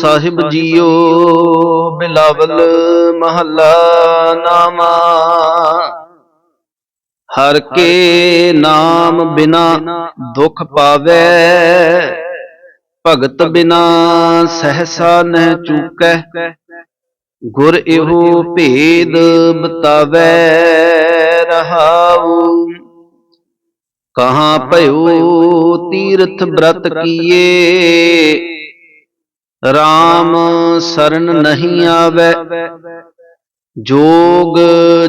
ਸਾਹਿਬ JIO, Bilawal ਮਹੱਲਾ ਨਾਮਾ। ਹਰ ਕੇ ਨਾਮ ਬਿਨਾ ਦੁਖ ਪਾਵੇ, ਭਗਤ ਬਿਨਾ ਸਹਸਾ ਨਹਿ ਚੂਕੈ। ਗੁਰ ਇਹੋ ਭੇਦ ਬਤਾਵੇ, ਰਹਾਉ। ਕਹਾਂ ਭਇਓ ਤੀਰਥ ਬ੍ਰਤ ਕੀਏ RAM ਸਰਨ ਨਹੀਂ ਆਵੇ। ਜੋਗ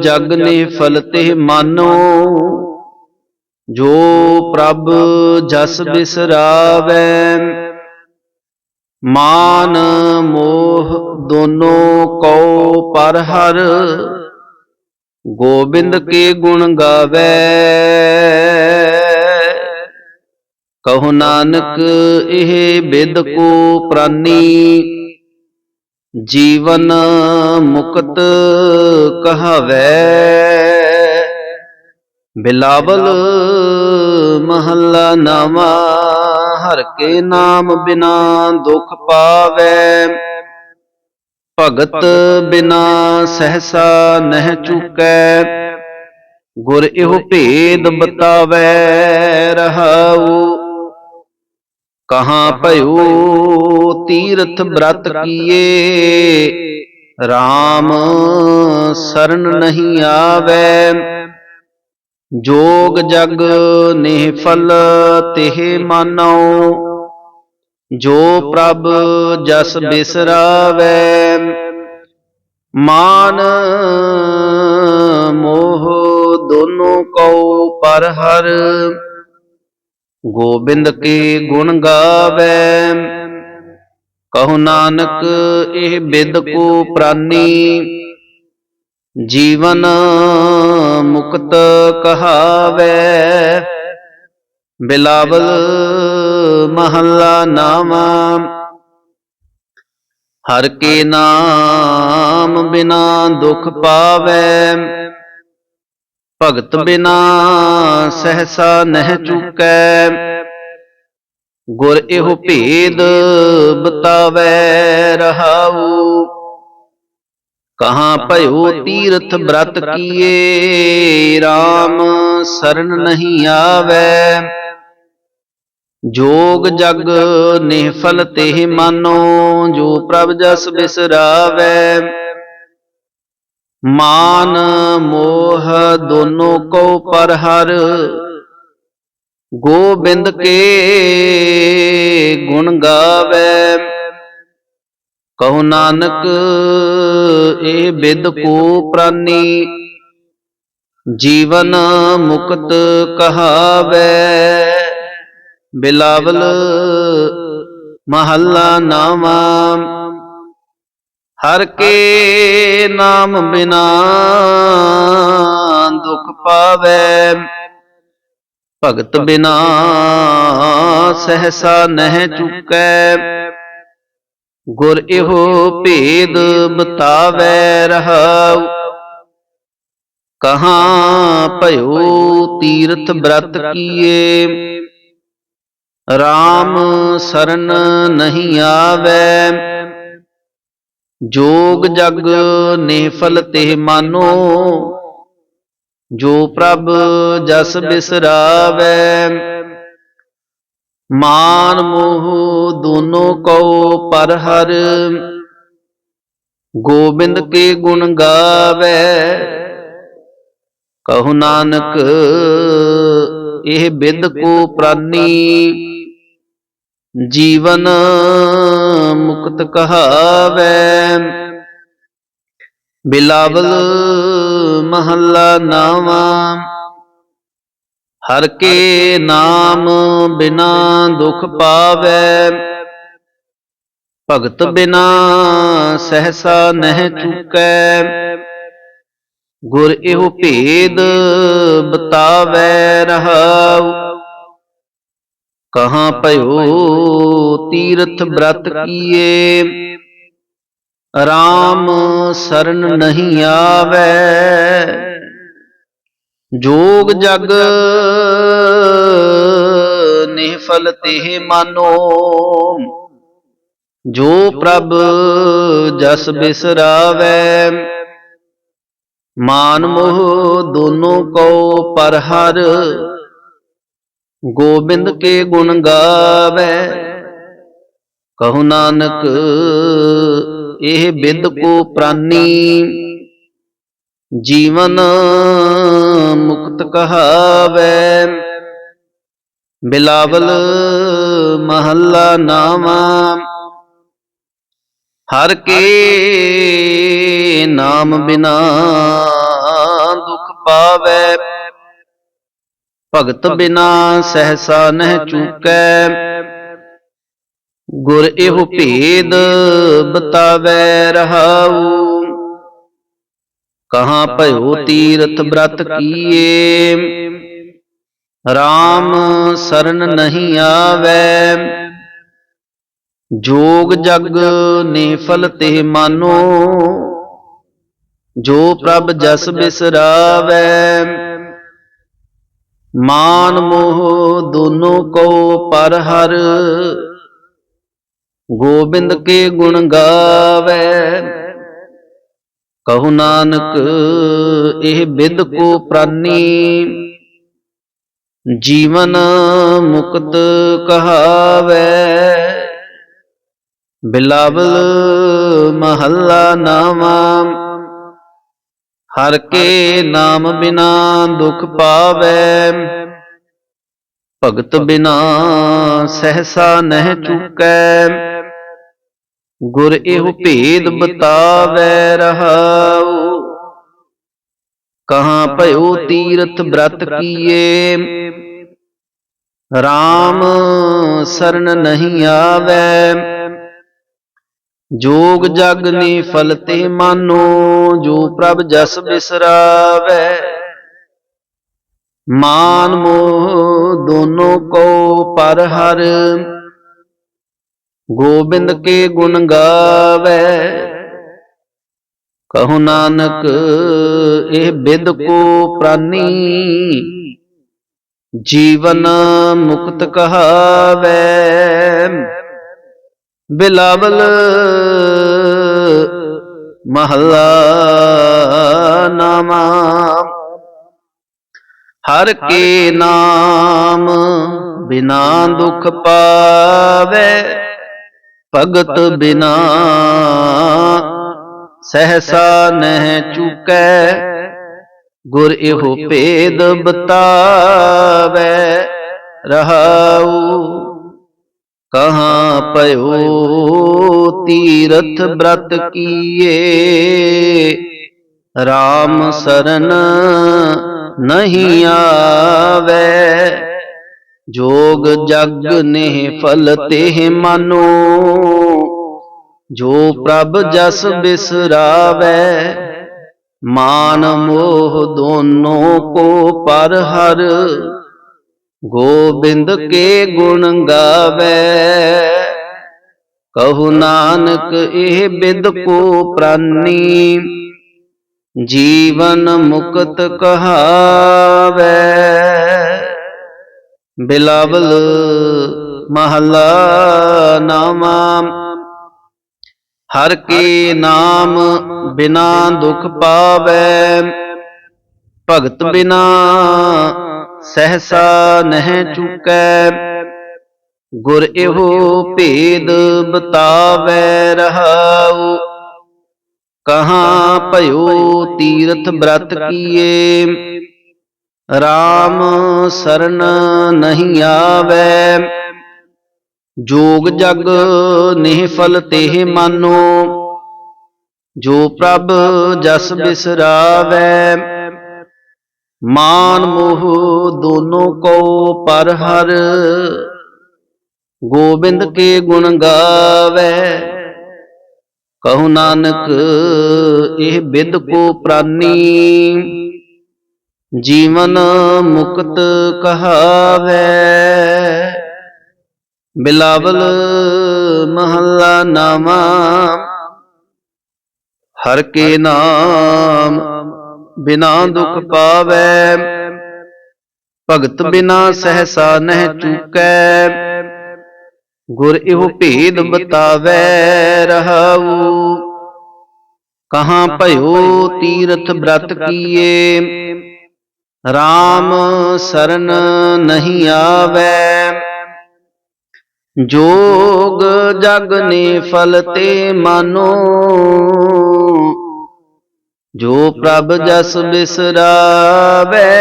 ਜਗ ਨੇ ਫਲ ਮਾਨੋ। ਜੋ ਪ੍ਰਭ ਜਸ ਬਿਸਰਾਵੇ। ਮਾਨ ਮੋਹ ਦੋਨੋਂ ਕਉ ਪਰ ਹਰ। ਗੋਬਿੰਦ ਕੇ ਗੁਣ ਗਾਵੇ। ਕਹੋ ਨਾਨਕ, ਇਹ ਬਿਦ ਕੋ ਪ੍ਰਾਨੀ। ਜੀਵਨ ਮੁਕਤ ਕਹਾਵੇ। ਬਿਲਾਵਲ ਮਹੱਲਾ ਨਾਵਾ ਹਰ ਕੇ ਨਾਮ ਬਿਨਾ ਦੁਖ ਪਾਵੇ। ਭਗਤ ਬਿਨਾ ਸਹਸਾ ਨਹਿ ਚੁਕੈ। ਗੁਰ ਇਹੋ ਭੇਦ ਬਤਾਵੇ, ਰਹਾਉ ਕਹਾਂ ਭਇਓ ਤੀਰਥ ਬ੍ਰਤ ਕੀਏ? RAM ਸਰਨ ਨਹੀਂ ਆਵੇ। ਜੋਗ ਜਗ ਨੇ ਫਲ ਤਿਹ ਮਾਨੋ ਜੋ ਪ੍ਰਭ ਜਸ ਬਿਸਰਾਵੇ। ਮਾਨ ਮੋਹ ਦੋਨੋਂ ਕਉ ਪਰ ਹਰ। ਗੋਬਿੰਦ ਕੇ ਗੁਣ ਗਾਵੇ? ਕਹੋ ਨਾਨਕ, ਇਹ ਬਿਦ ਕੋ ਪ੍ਰਾਨੀ। ਜੀਵਨ ਮੁਕਤ ਕਹਾਵੇ। ਬਿਲਾਵਲ ਮਹੱਲਾ ਨਾਮਾ। ਹਰ ਕੇ ਨਾਮ ਬਿਨਾ ਦੁਖ ਪਾਵੇ। ਭਗਤ ਬਿਨਾ ਸਹਸਾ ਨਹਿ ਚੁਕੈ। ਗੁਰ ਇਹੋ ਭੇਦ ਬਤਾਵੇ ਰਹਾਉ। ਕਹਾਂ ਭਇਓ ਤੀਰਥ ਬ੍ਰਤ ਕੀਏ RAM ਸਰਨ ਨਹੀਂ ਆਵੇ। ਜੋਗ ਜਗ ਨਿਹਫਲ ਤੇ ਮਾਨੋ, ਜੋ ਪ੍ਰਭ ਜਸ ਬਿਸਰਾਵੇ। ਮਾਨ ਮੋਹ ਦੋਨੋਂ ਕੋ ਪਰ ਹਰ ਗੋਬਿੰਦ ਕੇ ਗੁਣ ਗਾਵੇ। ਕਹੋ ਨਾਨਕ ਇਹ ਬਿਦ ਕੋ ਪ੍ਰਾਨੀ। ਜੀਵਨ ਮੁਕਤ ਕਹਾਵੇ। ਬਿਲਾਵਲ ਮਹੱਲਾ ਨਾਮਾ ਹਰ ਕੇ ਨਾਮ ਬਿਨਾ ਦੁਖ ਪਾਵੇ। ਭਗਤ ਬਿਨਾ ਸਹਸਾ ਨਹਿ ਚੁਕੈ। ਗੁਰ ਇਹੋ ਭੇਦ ਬਤਾਵੇ ਰਹਾਉ। ਕਹਾਂ ਭਇਓ ਤੀਰਥ ਬ੍ਰਤ ਕੀਏ। RAM ਸਰਨ ਨਹੀਂ ਆਵੇ। ਜੋਗ ਜਗ ਨੇ ਤੇ ਮਾਨੋ, ਜੋ ਪ੍ਰਭ ਜਸ ਬਿਸਰਾਵੇ। ਮਾਨ ਮੋਹ ਦੋਨੋਂ ਕਉ ਪਰ ਹਰ, ਗੋਬਿੰਦ ਕੇ ਗੁਣ ਗਾਵੇ। ਕਹੋ ਨਾਨਕ, ਇਹ ਬਿਦ ਕੋ ਪ੍ਰਾਨੀ, ਜੀਵਨ ਮੁਕਤ ਕਹਾਵੇ। ਬਿਲਾਵਲ ਮਹੱਲਾ ਨਾਵਾ। ਹਰ ਕੇ ਨਾਮ ਬਿਨਾ ਦੁਖ ਪਾਵੇ। ਭਗਤ ਬਿਨਾ ਸਹਸਾ ਨਹਿ ਚੁਕੈ। ਗੁਰ ਇਹੋ ਭੇਦ ਬਤਾਵੇ ਰਹਾਉ। ਕਹਾਂ ਭਇਓ ਤੀਰਥ ਬ੍ਰਤ ਕੀਏ। RAM ਸਰਨ ਨਹੀਂ ਆਵੇ। ਜੋਗ ਜਗ ਨਿਹਫਲ ਤੇ ਮਾਨੋ। ਜੋ ਪ੍ਰਭ ਜਸ ਬਿਸਰਾਵੈ। ਮਾਨ ਮੋਹ ਦੋਨੋਂ ਕੋ ਪਰ ਹਰ ਗੋਬਿੰਦ ਕੇ ਗੁਣ ਗਾਵੈ। ਕਹੂ ਨਾਨਕ, ਇਹ ਬਿਦ ਕੋ ਪ੍ਰਾਨੀ। ਜੀਵਨ ਮੁਕਤ ਕਹਾਵੈ। ਬਿਲਾਵਲ ਮਹੱਲਾ ਨਾਮਾ। ਹਰ ਕੇ ਨਾਮ ਬਿਨਾ ਦੁਖ ਪਾਵੈ। ਭਗਤ ਬਿਨਾ ਸਹਸਾ ਨਹਿ ਚੂਕੈ। ਗੁਰ ਇਹੋ ਭੇਦ ਬਤਾਵੈ ਰਹਾਉ। ਕਹਾ ਭਇਓ ਤੀਰਥ ਬ੍ਰਤ ਕੀਏ। RAM ਸਰਨ ਨਹੀਂ ਆਵੈ। ਜੋਗ ਜਗ ਨੇ ਫਲ ਤੇ ਮਾਨੋ। ਜੋ ਪ੍ਰਭ ਜਸ ਬਿਸਰਾਵੈ। ਮਾਨ ਮੋਹ ਦੋਨੋਂ ਕੋ ਪਰ ਹਰ। ਗੋਬਿੰਦ ਕੇ ਗੁਣ ਗਾਵੈ। ਕਹੂ ਨਾਨਕ, ਇਹ ਬਿਦ ਕੋ ਪ੍ਰਾਨੀ। ਜੀਵਨ ਮੁਕਤ ਕਹਾਵੈ। ਬਿਲਾਵਲ ਮਹੱਲਾ ਨਾਮਾ ਹਰ ਕੇ ਨਾਮ ਬਿਨਾ ਦੁਖ ਪਾਵੈ। ਭਗਤ ਬਿਨਾ ਸਹਸਾ ਨਹਿ ਚੁਕੈ। ਗੁਰ ਇਹੋ ਭੇਦ ਬਤਾਵੈ ਰਹਾਉ। ਕਹਾਂ ਭਇਓ ਤੀਰਥ ਬ੍ਰਤ ਕੀਏ। RAM ਸਰਨ ਨਹੀਂ ਆਵੈ। ਜੋਗ ਜਗ ਨੇ ਫਲ ਤੇ ਮਾਨੋ ਜੋ ਪ੍ਰਭ ਜਸ ਬਿਸਰਾਵੈ। ਮਾਨ ਮੋਹ ਦੋਨੋਂ ਕੋ ਪਰ ਹਰ। ਗੋਬਿੰਦ ਕੇ ਗੁਣ ਗਾਵੈ। ਕਹੋ ਨਾਨਕ, ਇਹ ਬਿਦ ਕੋ ਪ੍ਰਾਨੀ। ਜੀਵਨ ਮੁਕਤ ਕਹਾਵੈ। ਬਿਲਾਵਲ ਮਹੱਲਾ ਨਾਮਾ। ਹਰ ਕੇ ਨਾਮ ਬਿਨਾ ਦੁਖ ਪਾਵੈ। ਭਗਤ ਬਿਨਾ ਸਹਸਾ ਨਹਿ ਚੁਕੈ। ਗੁਰ ਇਹੋ ਭੇਦ ਬਤਾਵੈ। ਰਹਾਉ ਕਹਾਂ ਪਇਓ ਤੀਰਥ ਬ੍ਰਤ ਕੀਏ। RAM ਸਰਨ ਨਹੀਂ ਆਵੈ। ਜੋਗ ਜਗ ਨੇ ਫਲ ਤੇ ਮਾਨੋ। ਜੋ ਪ੍ਰਭ ਜਸ ਬਿਸਰਾਵੈ ਮਾਨ ਮੋਹ ਦੋਨੋਂ ਕੋ ਪਰ ਹਰ। ਗੋਬਿੰਦ ਕੇ ਗੁਣ ਗਾਵੈ। ਕਹੂ ਨਾਨਕ ਇਹ ਬਿਦ ਕੋ ਪ੍ਰਾਨੀ। ਜੀਵਨ ਮੁਕਤ ਕਹਾਵੈ। ਬਿਲਾਵਲ ਮਹੱਲਾ ਨਾਮਾ। ਹਰ ਕੇ ਨਾਮ ਬਿਨਾ ਦੁਖ ਪਾਵੈ, ਭਗਤ ਬਿਨਾ ਸਹਸਾ ਨਹਿ ਚੁਕੈ। ਗੁਰ ਇਹੋ ਭੇਦ ਬਤਾਵੈ ਰਹਾਉ। ਕਹਾ ਭਇਓ ਤੀਰਥ ਬ੍ਰਤ ਕੀਏ RAM ਸਰਨ ਨਹੀਂ ਆਵੈ। ਜੋਗ ਜਗ ਨਿਹ ਫਲ ਤੇ ਮਾਨੋ। ਜੋ ਪ੍ਰਭ ਜਸ ਬਿਸਰਾਵੈ। ਮਾਨ ਮੋਹ ਦੋਨੋਂ ਕੋ ਪਰ ਹਰ। ਗੋਬਿੰਦ ਕੇ ਗੁਣ ਗਾਵੈ। ਕਹੂ ਨਾਨਕ, ਇਹ ਬਿਦ ਕੋ ਪ੍ਰਾਨੀ। ਜੀਵਨ ਮੁਕਤ ਕਹਾਵੈ। ਬਿਲਾਵਲ ਮਹੱਲਾ ਨਾਮਾ। ਹਰ ਕੇ ਨਾਮ ਬਿਨਾ ਦੁਖ ਪਾਵੈ। ਭਗਤ ਬਿਨਾ ਸਹਸਾ ਨਹਿ ਚੁਕੈ। ਗੁਰ ਇਹੋ ਭੇਦ ਬਤਾਵੈ ਰਹਾਉ। ਕਹਾਂ ਭਇਓ ਤੀਰਥ ਬ੍ਰਤ ਕੀਏ। RAM ਸਰਨ ਨਹੀਂ ਆਵੈ। ਜੋਗ ਜਗ ਨੇ ਫਲ ਤੇ ਮਾਨੋ। ਜੋ ਪ੍ਰਭ ਜਸ ਬਿਸਰਾਵੈ।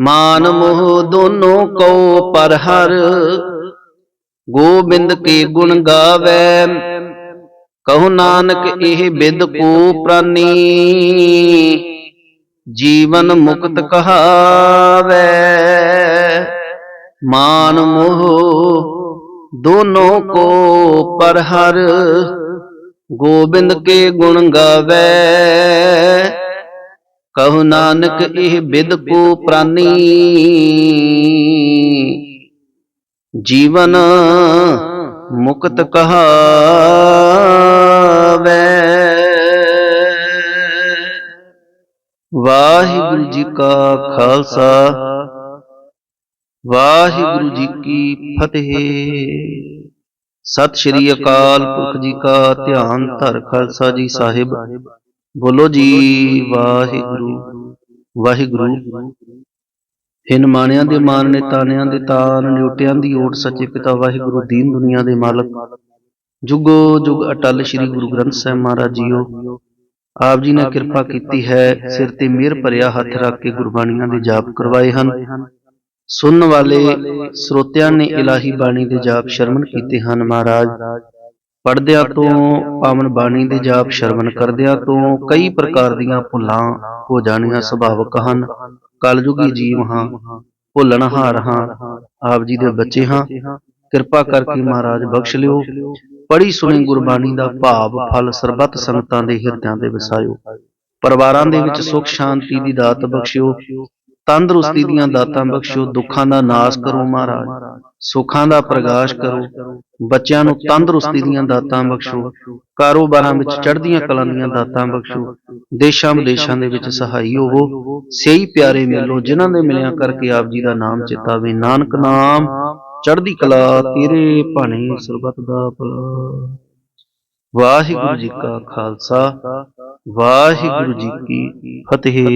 ਮਾਨ ਮੋਹ ਦੋਨੋਂ ਕੋ ਪਰ ਹਰ ਗੋਬਿੰਦ ਕੇ ਗੁਣ ਗਾਵੈ। ਕਹੋ ਨਾਨਕ ਇਹ ਬਿਦ ਕੋ ਪ੍ਰਾਨੀ। ਜੀਵਨ ਮੁਕਤ ਕਹਾਵੈ। ਮਾਨ ਮੋਹ ਦੋਨੋਂ ਕੋ ਪਰ ਹਰ। ਗੋਬਿੰਦ ਕੇ ਗੁਣ ਗਾਵੈ। ਕਹੋ ਨਾਨਕ ਇਹ ਬਿਦ ਕੋ ਪ੍ਰਾਨੀ। ਜੀਵਨ ਮੁਕਤ ਕਹਾਵੈ ਵਾਹਿਗੁਰੂ ਜੀ ਕਾ ਖਾਲਸਾ। ਵਾਹਿਗੁਰੂ ਜੀ ਕੀ ਫਤਿਹ। ਸਤਿ ਸ਼੍ਰੀ ਅਕਾਲ ਪੁਰਖ ਜੀ ਕਾ ਧਿਆਨ ਧਰ ਖਾਲਸਾ ਜੀ ਸਾਹਿਬ। ਬੋਲੋ ਜੀ, ਵਾਹਿਗੁਰੂ ਵਾਹਿਗੁਰੂ। ਹਿਨ ਮਾਣਿਆਂ ਦੇ ਮਾਨ ਨੇ ਤਾਣਿਆਂ ਦੇ ਤਾਨ ਨਿਉਟਿਆਂ ਦੀ ਓਟ ਸੱਚੇ ਪਿਤਾ ਵਾਹਿਗੁਰੂ ਦੀਨ ਦੁਨੀਆ ਦੇ ਮਾਲਕ। ਜੁਗੋ ਜੁਗ ਅਟਲ ਸ੍ਰੀ ਗੁਰੂ ਗ੍ਰੰਥ ਸਾਹਿਬ ਮਹਾਰਾਜ ਜੀਓ। ਆਪ ਜੀ ਨੇ ਕਿਰਪਾ ਕੀਤੀ ਹੈ ਸਿਰ ਤੇ ਮਿਹਰ ਭਰਿਆ ਹੱਥ ਰੱਖ ਕੇ ਗੁਰਬਾਣੀਆਂ ਦੇ ਜਾਪ ਕਰਵਾਏ ਹਨ। ਸੁਣਨ ਵਾਲੇ ਸਰੋਤਿਆਂ ਨੇ ਇਲਾਹੀ ਬਾਣੀ ਦੇ ਜਾਪ ਸ਼ਰਮਨ ਕੀਤੇ ਹਨ ਮਹਾਰਾਜ। ਪੜਦਿਆਂ ਤੋਂ ਪਾਵਨ ਬਾਣੀ ਦੇ ਜਾਪ ਸ਼ਰਵਨ ਕਰਦਿਆਂ ਤੋਂ ਕਈ ਪ੍ਰਕਾਰ ਦੀਆਂ ਭੁੱਲਾਂ ਹੋ ਜਾਣੀਆਂ ਸੁਭਾਵਕ ਹਨ। ਕਲਯੁਗੀ ਜੀਵ ਹਾਂ ਭੁੱਲਣਹਾਰ ਹਾਂ ਆਪ ਜੀ ਦੇ ਬੱਚੇ ਹਾਂ। ਕਿਰਪਾ ਕਰਕੇ ਮਹਾਰਾਜ ਬਖਸ਼ ਲਿਓ। ਪੜੀ ਸੁਣੀ ਗੁਰਬਾਣੀ ਦਾ ਭਾਵ ਫਲ ਸਰਬੱਤ ਸੰਗਤਾਂ ਦੇ ਹਿਰਦਿਆਂ ਦੇ ਵਸਾਇਓ ਪਰਿਵਾਰਾਂ ਦੇ ਵਿੱਚ ਸੁਖ ਸ਼ਾਂਤੀ ਦੀ ਦਾਤ ਬਖਸ਼ਿਓ। ਤੰਦਰੁਸਤੀ ਦੀਆਂ ਦਾਤਾਂ ਬਖਸ਼ਿਓ। ਦੁੱਖਾਂ ਦਾ ਨਾਸ਼ ਕਰੋ ਮਹਾਰਾਜ। ਸੁੱਖਾਂ ਦਾ ਪ੍ਰਗਾਸ਼ ਕਰੋ। ਬੱਚਿਆਂ ਨੂੰ ਤੰਦਰੁਸਤੀ ਦੀਆਂ ਦਾਤਾਂ ਬਖਸ਼ੋ ਕਾਰੋਬਾਰਾਂ ਵਿੱਚ ਚੜ੍ਹਦੀਆਂ ਕਲਾਂ ਦੀਆਂ ਦਾਤਾਂ ਬਖਸ਼ੋ ਦੇਸ਼ਾਂ ਵਿਦੇਸ਼ਾਂ ਦੇ ਵਿੱਚ ਸਹਾਈ ਹੋਵੋ। ਸਹੀ ਪਿਆਰੇ ਮਿਲੋ ਜਿਨ੍ਹਾਂ ਦੇ ਮਿਲਿਆ ਕਰਕੇ ਆਪ ਜੀ ਦਾ ਨਾਮ ਚਿਤਾਵੇ। ਨਾਨਕ ਨਾਮ ਚੜ੍ਹਦੀ ਕਲਾ ਤੇਰੇ ਭਾਣੇ ਸਰਬਤ ਦਾ ਭਲਾ। ਵਾਹਿਗੁਰੂ ਜੀ ਕਾ ਖਾਲਸਾ, ਵਾਹਿਗੁਰੂ ਜੀ ਕੀ ਫਤਿਹ।